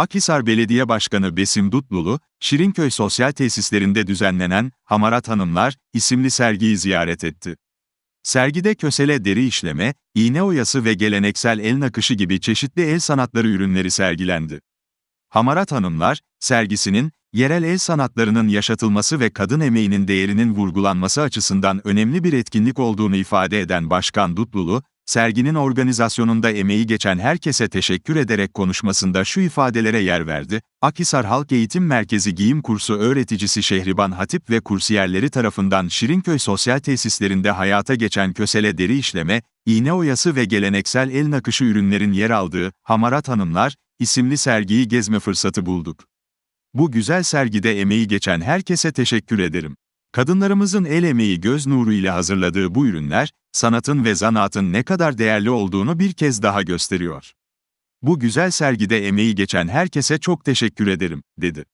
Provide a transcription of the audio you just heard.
Akhisar Belediye Başkanı Besim Dutlulu, Şirinköy Sosyal Tesislerinde düzenlenen Hamarat Hanımlar isimli sergiyi ziyaret etti. Sergide kösele deri işleme, iğne oyası ve geleneksel el nakışı gibi çeşitli el sanatları ürünleri sergilendi. Hamarat Hanımlar, sergisinin, yerel el sanatlarının yaşatılması ve kadın emeğinin değerinin vurgulanması açısından önemli bir etkinlik olduğunu ifade eden Başkan Dutlulu, serginin organizasyonunda emeği geçen herkese teşekkür ederek konuşmasında şu ifadelere yer verdi. Akhisar Halk Eğitim Merkezi Giyim Kursu öğreticisi Şehriban Hatip ve kursiyerleri tarafından Şirinköy Sosyal Tesislerinde hayata geçen kösele deri işleme, iğne oyası ve geleneksel el nakışı ürünlerin yer aldığı Hamarat Hanımlar isimli sergiyi gezme fırsatı bulduk. Bu güzel sergide emeği geçen herkese teşekkür ederim. Kadınlarımızın el emeği göz nuru ile hazırladığı bu ürünler, sanatın ve zanaatın ne kadar değerli olduğunu bir kez daha gösteriyor. Bu güzel sergide emeği geçen herkese çok teşekkür ederim, dedi.